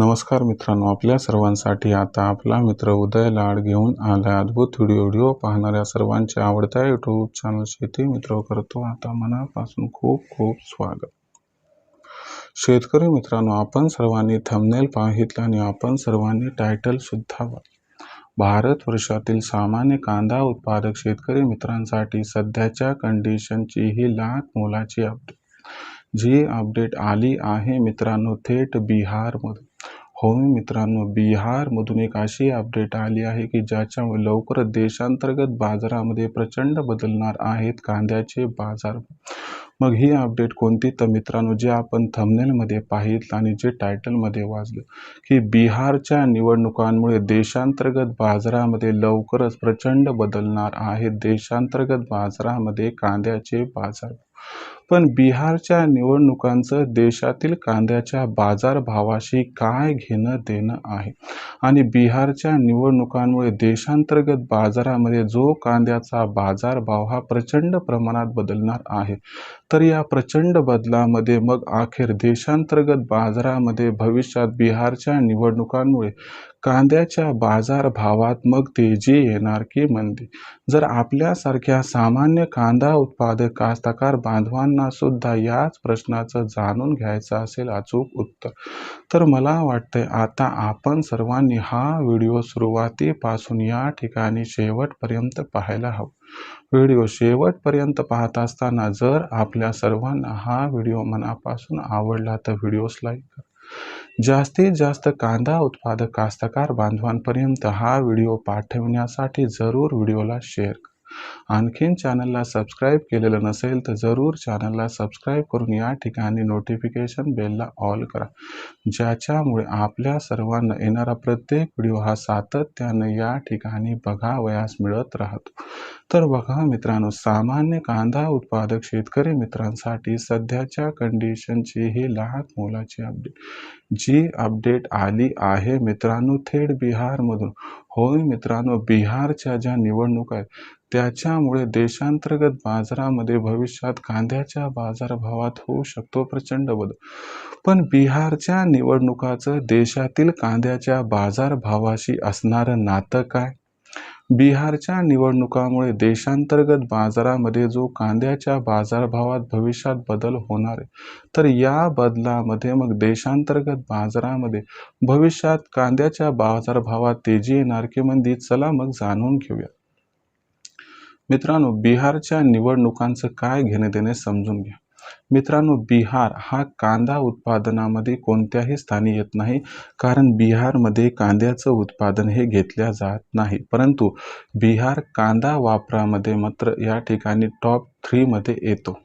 नमस्कार मित्रांनो आपल्या सर्वांसाठी आता आपला मित्र उदय लाड घेऊन आला अद्भुत व्हिडिओ व्हिडिओ पाहणाऱ्या सर्वांच्या आवडत्या यूट्यूब चॅनल शेती मित्र करतो. आता मनापासून खूप खूप स्वागत. शेतकरी मित्रांनो आपण सर्वांनी थंबनेल पाहितलं आणि आपण सर्वांनी टायटल सुद्धा भारत वर्षातील सामान्य कांदा उत्पादक शेतकरी मित्रांसाठी सध्याच्या कंडिशनची ही लाख मोलाची अपडेट जी अपडेट आली आहे मित्रांनो थेट बिहारमधून हो मित्रांनो बिहारमधून एक अशी अपडेट आली आहे की ज्याच्यामुळे लवकरच देशांतर्गत बाजारामध्ये प्रचंड बदलणार आहेत कांद्याचे बाजार. मग ही अपडेट कोणती? तर मित्रांनो जे आपण थंबनेलमध्ये पाहिलं आणि जे टायटलमध्ये वाचलं की बिहारच्या निवडणुकांमुळे देशांतर्गत बाजारामध्ये लवकरच प्रचंड बदलणार आहेत. देशांतर्गत बाजारामध्ये कांद्याचे बाजार. पण बिहारच्या निवडणुकांचं देशातील कांद्याच्या बाजारभावाशी काय घेणं देणं आहे? आणि बिहारच्या निवडणुकांमुळे देशांतर्गत बाजारामध्ये जो कांद्याचा बाजारभाव हा प्रचंड प्रमाणात बदलणार आहे तर या प्रचंड बदलामध्ये मग अखेर देशांतर्गत बाजारामध्ये भविष्यात बिहारच्या निवडणुकांमुळे कांद्याच्या बाजारभावात मग तेजी येणार की मंदी? जर आपल्यासारख्या सामान्य कांदा उत्पादक कास्तकार बांधवांना सुद्धा याच प्रश्नाचं जाणून घ्यायचं असेल अचूक उत्तर. तर मला वाटतंय आता आपण सर्वांनी हा व्हिडिओ सुरुवातीपासून या ठिकाणी शेवटपर्यंत पाहायला हवं. व्हिडिओ शेवटपर्यंत पाहत असताना जर आपल्या सर्वांना हा व्हिडिओ मनापासून आवडला तर व्हिडिओस लाईक करा. जास्तीत जास्त कांदा उत्पादक कास्तकार बांधवांपर्यंत हा व्हिडिओ पाठवण्यासाठी जरूर व्हिडिओला शेअर करा. आणखीन चॅनलला सबस्क्राईब केलेलं नसेल तर जरूर चॅनलला सबस्क्राईब करून या ठिकाणी नोटिफिकेशन बेलला ऑल करा. ज्याच्यामुळे आपल्या सर्वांना येणारा प्रत्येक व्हिडिओ हा सातत्यानं या ठिकाणी बघावयास मिळत राहतो. तर बघा मित्रांनो सामान्य कांदा उत्पादक शेतकरी मित्रांसाठी सध्याच्या कंडिशनची ही लहान मोलाची अपडेट जी अपडेट आली आहे मित्रांनो थेट बिहारमधून. होय मित्रांनो बिहारच्या ज्या निवडणुका आहेत त्याच्यामुळे देशांतर्गत बाजारामध्ये भविष्यात कांद्याच्या बाजारभावात होऊ शकतो प्रचंड बदल. पण बिहारच्या निवडणुकाचं देशातील कांद्याच्या बाजारभावाशी असणारं नातं काय? बिहारच्या निवडणुकामुळे देशांतर्गत बाजारामध्ये जो कांद्याच्या बाजारभावात भविष्यात बदल होणार आहे तर या बदलामध्ये मग देशांतर्गत बाजारामध्ये भविष्यात कांद्याच्या बाजारभावात तेजी येणार की मंदी चला मग जाणून घेऊया. मित्रांनो बिहारच्या निवडणुकांचं काय घेणे देणे समजून घ्या. मित्रांनो बिहार हा कांदा उत्पादनामध्ये कोणत्याही स्थानी येत नाही कारण बिहारमध्ये कांद्याचं उत्पादन हे घेतल्या जात नाही. परंतु बिहार कांदा वापरामध्ये मात्र या ठिकाणी टॉप थ्रीमध्ये येतो.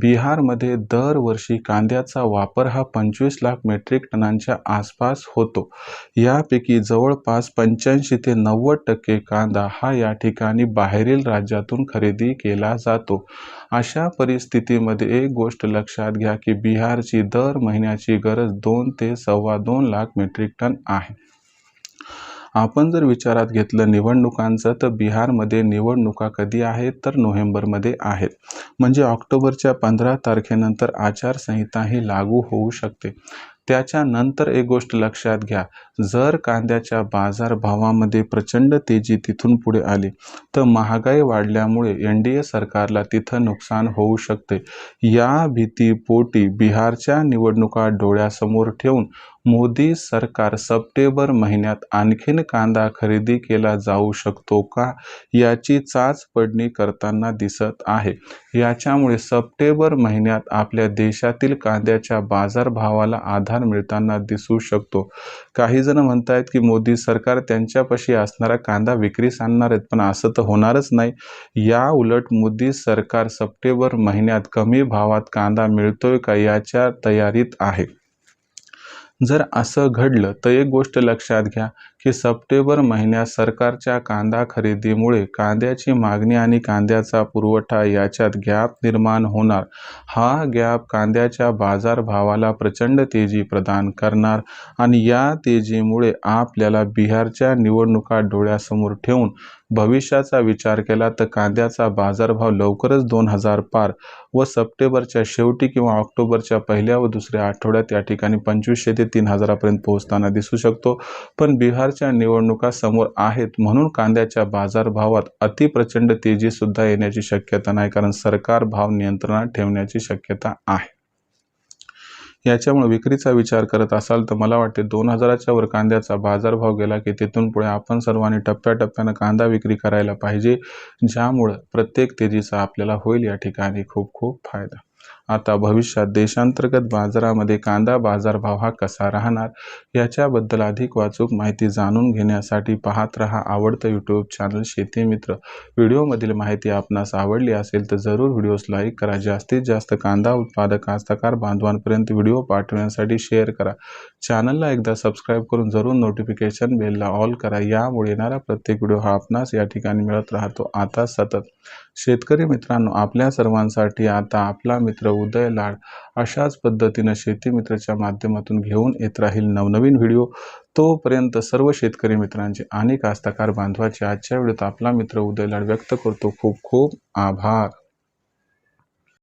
बिहारमध्ये दरवर्षी कांद्याचा वापर हा पंचवीस लाख मेट्रिक टनांच्या आसपास होतो. यापैकी जवळपास पंच्याऐंशी ते नव्वद टक्के कांदा हा या ठिकाणी बाहेरील राज्यातून खरेदी केला जातो. अशा परिस्थितीमध्ये एक गोष्ट लक्षात घ्या की बिहारची दर महिन्याची गरज दोन ते सव्वा दोन लाख मेट्रिक टन आहे. आपण जर विचारात घेतलं निवडणुकांचं तर बिहारमध्ये निवडणुका कधी आहेत तर नोव्हेंबरमध्ये आहेत. म्हणजे ऑक्टोबरच्या पंधरा तारखेनंतर आचारसंहिता ही लागू होऊ शकते. त्याच्यानंतर एक गोष्ट लक्षात घ्या. जर कांद्याच्या बाजारभावामध्ये प्रचंड तेजी तिथून पुढे आली तर महागाई वाढल्यामुळे एन डी ए सरकारला तिथं नुकसान होऊ शकते. या भीतीपोटी बिहारच्या निवडणुका डोळ्यासमोर ठेवून मोदी सरकार सप्टेंबर महिन्यात आणखीन कांदा खरेदी केला जाऊ शकतो का याची चाचपडणी करताना दिसत आहे. याच्यामुळे सप्टेंबर महिन्यात आपल्या देशातील कांद्याच्या बाजारभावाला आधार मिळताना दिसू शकतो. काही जण म्हणतायत की मोदी सरकार त्यांच्यापाशी असणारा कांदा विक्रीस आणणार आहेत पण असं तर होणारच नाही. या उलट मोदी सरकार सप्टेंबर महिन्यात कमी भावात कांदा मिळतोय का याच्या तयारीत आहे. जर असं घडलं तर एक गोष्ट लक्षात घ्या. की सप्टेंबर महिन्यात सरकारच्या कांदा खरेदीमुळे कांद्याची मागणी आणि कांद्याचा पुरवठा याच्यात गॅप निर्माण होणार. हा गॅप कांद्याच्या बाजारभावाला प्रचंड तेजी प्रदान करणार आणि या तेजीमुळे आपल्याला बिहारच्या निवडणुका डोळ्यासमोर ठेवून भविष्याचा विचार केला तर कांद्याचा बाजारभाव लवकरच दोन हजार पार व सप्टेंबरच्या शेवटी किंवा ऑक्टोबरच्या पहिल्या व दुसऱ्या आठवड्यात या ठिकाणी पंचवीसशे ते तीन हजारापर्यंत पोहोचताना दिसू शकतो. पण बिहार सरकारच्या निवडणुका समोर आहेत म्हणून कांद्याच्या बाजारभावात अतिप्रचंड तेजी सुद्धा येण्याची शक्यता नाही कारण सरकार भाव नियंत्रणात ठेवण्याची शक्यता आहे. याच्यामुळे विक्रीचा विचार करत असाल तर मला वाटते दोन हजाराच्या वर कांद्याचा बाजारभाव गेला की तिथून पुढे आपण सर्वांनी टप्प्याटप्प्यानं कांदा विक्री करायला पाहिजे ज्यामुळं प्रत्येक तेजीचा आपल्याला होईल या ठिकाणी खूप खूप फायदा. आता भविष्यात देशांतर्गत बाजारामध्ये कांदा बाजारभाव हा कसा राहणार याच्याबद्दल अधिक वाचूक माहिती जाणून घेण्यासाठी पाहत रहा आवडतं यूट्यूब चॅनल शेती मित्र. व्हिडिओमधील माहिती आपणास आवडली असेल तर जरूर व्हिडिओस लाईक करा. जास्तीत जास्त कांदा उत्पादक कास्तकार बांधवांपर्यंत व्हिडिओ पाठवण्यासाठी शेअर करा. चॅनलला एकदा सबस्क्राईब करून जरूर नोटिफिकेशन बेलला ऑल करा. यामुळे येणारा प्रत्येक व्हिडिओ हा आपणास या ठिकाणी मिळत राहतो. आता सतत. शेतकरी मित्रांनो आपल्या सर्वांसाठी आता आपला मित्र उदय लाड. अशाच पद्धतीनं शेतीमित्राच्या माध्यमातून घेऊन येत राहील नवनवीन व्हिडिओ. तोपर्यंत सर्व शेतकरी मित्रांचे आणि कास्तकार बांधवाचे आजच्या वेळेत आपला मित्र उदय लाड व्यक्त करतो. खूप खूप आभार.